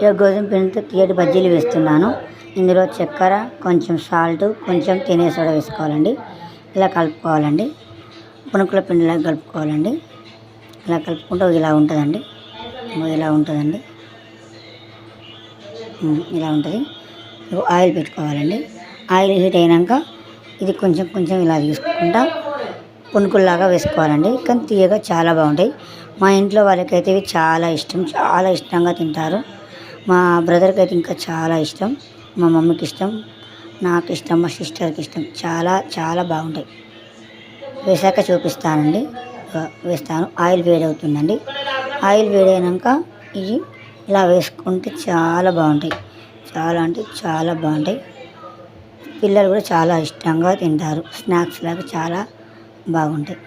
ఇక గోధుమ పిండితో తీయటి బజ్జీలు వేస్తున్నాను. ఇందులో చక్కెర కొంచెం సాల్ట్ కొంచెం తినే సోడా వేసుకోవాలండి. ఇలా కలుపుకోవాలండి. పునుకుల పిండిలా కలుపుకోవాలండి. ఇలా కలుపుకుంటే ఇలా ఉంటుందండి. ఇలా ఉంటుందండి. ఇలా ఉంటుంది. ఆయిల్ పెట్టుకోవాలండి. ఆయిల్ హీట్ అయినాక ఇది కొంచెం కొంచెం ఇలా తీసుకుంటా పునుకుల్లాగా వేసుకోవాలండి. కానీ తీయగా చాలా బాగుంటాయి. మా ఇంట్లో వాళ్ళకైతే ఇవి చాలా ఇష్టం చాలా ఇష్టంగా తింటారు. మా బ్రదర్కి అయితే ఇంకా చాలా ఇష్టం మా మమ్మీకి ఇష్టం నాకు ఇష్టం మా సిస్టర్కి ఇష్టం. చాలా చాలా బాగుంటాయి. వేసాక చూపిస్తానండి. వేస్తాను. ఆయిల్ వేడవుతుందండి ఆయిల్ వేడైనాక ఇవి ఇలా వేసుకుంటే చాలా బాగుంటాయి. చాలా అంటే చాలా బాగుంటాయి. పిల్లలు కూడా చాలా ఇష్టంగా తింటారు. స్నాక్స్ లాగా చాలా బాగుంటాయి.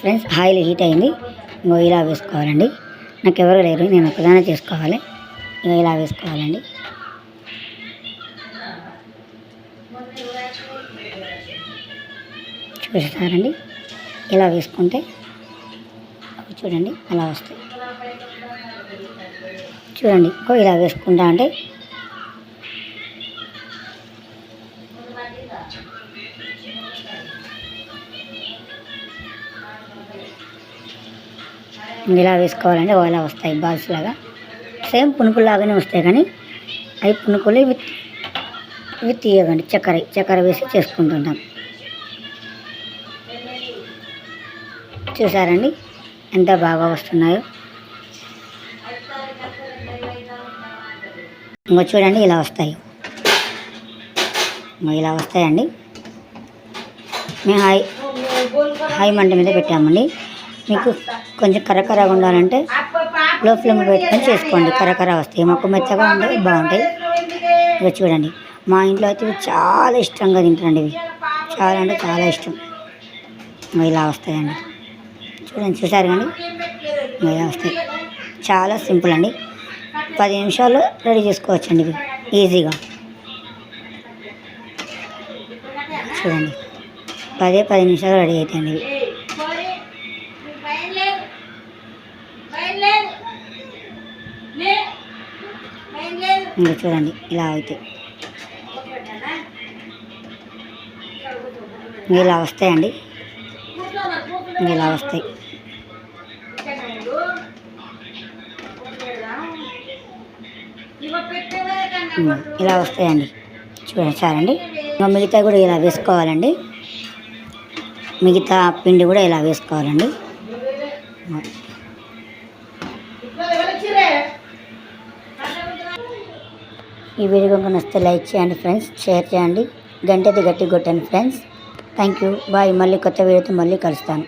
ఫ్రెండ్స్ ఆయిల్ హీట్ అయింది. ఇంకో ఇలా వేసుకోవాలండి. నాకు ఎవరు లేరు నేను ఒకదానే చేసుకోవాలి. ఇక ఇలా వేసుకోవాలండి. చూస్తారండి ఇలా వేసుకుంటే అవి చూడండి అలా వస్తాయి. చూడండి ఇలా వేసుకుంటా అంటే ఇలా వేసుకోవాలంటే ఓ ఇలా వస్తాయి బాల్స్ లాగా. సేమ్ పునుకులు లాగానే వస్తాయి కానీ అవి పునుకులు విత్ విత్ ఇవ్వండి చక్కెర చక్కెర వేసి చేసుకుంటుంటాం. చూసారండి ఎంత బాగా వస్తున్నాయో. ఇంకో చూడండి ఇలా వస్తాయి. ఇలా వస్తాయండి. మేము హై హై మంట మీద పెట్టామండి. మీకు కొంచెం కరకరగా ఉండాలంటే లో ఫ్లేమ్ పెట్టుకొని చేసుకోండి. కరకర వస్తాయి. మొక్క మెత్తగా ఉండవు బాగుంటాయి. ఇవి చూడండి. మా ఇంట్లో అయితే ఇవి చాలా ఇష్టంగా తింటారండి ఇవి. చాలా అంటే చాలా ఇష్టం. ఇలా వస్తాయండి. చూడండి చూసారు కానీ ఇలా వస్తాయి. చాలా సింపుల్ అండి. పది నిమిషాల్లో రెడీ చేసుకోవచ్చండి ఇవి. ఈజీగా. చూడండి. పదే పది నిమిషాలు రెడీ అవుతాయండి ఇవి. ఇంకా చూడండి ఇలా అవుతాయి ఇలా వస్తాయండి. ఇలా వస్తాయి. ఇలా వస్తాయండి. చూడండి చాలండి. ఇంకా మిగతా కూడా ఇలా వేసుకోవాలండి. మిగతా పిండి కూడా ఇలా వేసుకోవాలండి. ఈ వీడియో కనుక నచ్చితే లైక్ చేయండి ఫ్రెండ్స్. షేర్ చేయండి. గంట అయితే గట్టి కొట్టండి ఫ్రెండ్స్. థ్యాంక్ యూ బాయ్ మళ్ళీ కొత్త వీడియోతో మళ్ళీ కలుస్తాను.